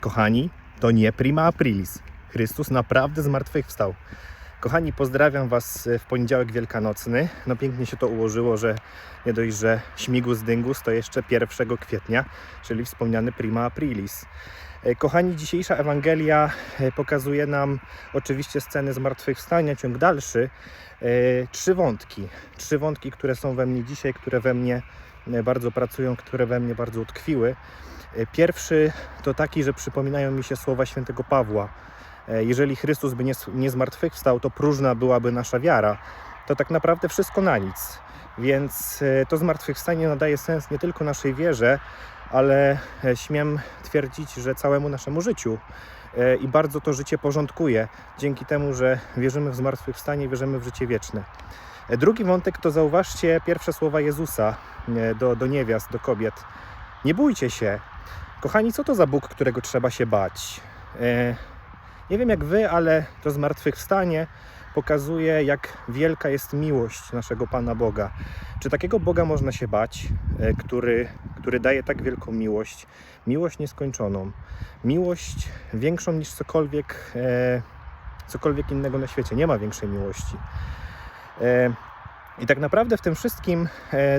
kochani, to nie prima aprilis. Chrystus naprawdę zmartwychwstał. Kochani, pozdrawiam Was w poniedziałek wielkanocny. No pięknie się to ułożyło, że nie dość, że śmigus dyngus to jeszcze 1 kwietnia, czyli wspomniany prima aprilis. E, Kochani, dzisiejsza Ewangelia e, pokazuje nam oczywiście sceny zmartwychwstania, ciąg dalszy. E, Trzy wątki. Trzy wątki, które są we mnie dzisiaj, które we mnie e, bardzo pracują, które we mnie bardzo utkwiły. E, Pierwszy to taki, że przypominają mi się słowa świętego Pawła. E, Jeżeli Chrystus by nie, zmartwychwstał, to próżna byłaby nasza wiara. To tak naprawdę wszystko na nic. Więc e, to zmartwychwstanie nadaje sens nie tylko naszej wierze, ale śmiem twierdzić, że całemu naszemu życiu. I bardzo to życie porządkuje dzięki temu, że wierzymy w zmartwychwstanie, wierzymy w życie wieczne. Drugi wątek to zauważcie pierwsze słowa Jezusa do, do niewiast, do kobiet. Nie bójcie się. Kochani, co to za Bóg, którego trzeba się bać? E, Nie wiem jak wy, ale to zmartwychwstanie pokazuje, jak wielka jest miłość naszego Pana Boga. Czy takiego Boga można się bać, e, który, który daje tak wielką miłość, miłość nieskończoną, miłość większą niż cokolwiek, e, cokolwiek innego na świecie? Nie ma większej miłości. I tak naprawdę w tym wszystkim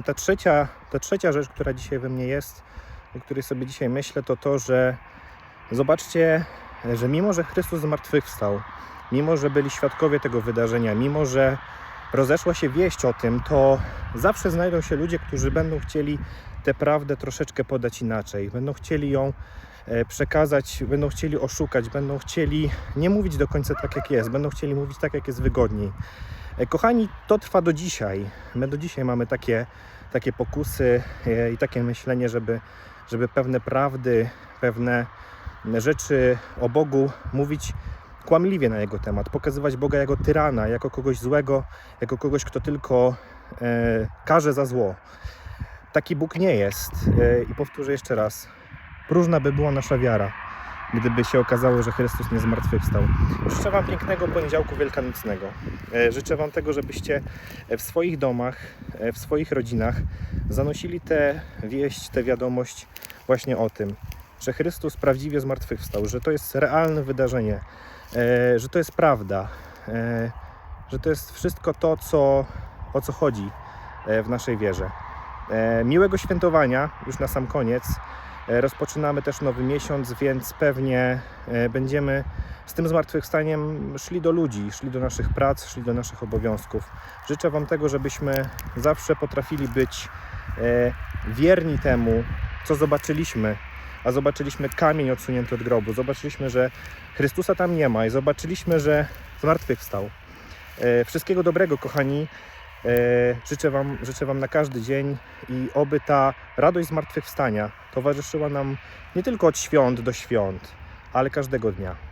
ta trzecia, ta trzecia rzecz, która dzisiaj we mnie jest, o której sobie dzisiaj myślę, to to, że zobaczcie, że mimo, że Chrystus zmartwychwstał, mimo, że byli świadkowie tego wydarzenia, mimo, że rozeszła się wieść o tym, to zawsze znajdą się ludzie, którzy będą chcieli tę prawdę troszeczkę podać inaczej, będą chcieli ją e, przekazać, będą chcieli oszukać, będą chcieli nie mówić do końca tak, jak jest, będą chcieli mówić tak, jak jest wygodniej. E, Kochani, to trwa do dzisiaj. My do dzisiaj mamy takie, takie pokusy e, i takie myślenie, żeby, żeby pewne prawdy, pewne rzeczy o Bogu mówić kłamliwie na jego temat, pokazywać Boga jako tyrana, jako kogoś złego, jako kogoś, kto tylko e, karze za zło. Taki Bóg nie jest. E, I powtórzę jeszcze raz. Próżna by była nasza wiara, gdyby się okazało, że Chrystus nie zmartwychwstał. Życzę Wam pięknego poniedziałku wielkanocnego. E, życzę Wam tego, żebyście w swoich domach, e, w swoich rodzinach zanosili tę wieść, tę wiadomość właśnie o tym, że Chrystus prawdziwie zmartwychwstał, że to jest realne wydarzenie, e, że to jest prawda, że to jest wszystko to, co, o co chodzi w naszej wierze. Miłego świętowania, już na sam koniec. E, Rozpoczynamy też nowy miesiąc, więc pewnie e, będziemy z tym zmartwychwstaniem szli do ludzi, szli do naszych prac, szli do naszych obowiązków. Życzę Wam tego, żebyśmy zawsze potrafili być e, wierni temu, co zobaczyliśmy a zobaczyliśmy kamień odsunięty od grobu, zobaczyliśmy, że Chrystusa tam nie ma i zobaczyliśmy, że zmartwychwstał. Wszystkiego dobrego, kochani. E, Życzę wam, życzę wam na każdy dzień i oby ta radość zmartwychwstania towarzyszyła nam nie tylko od świąt do świąt, ale każdego dnia.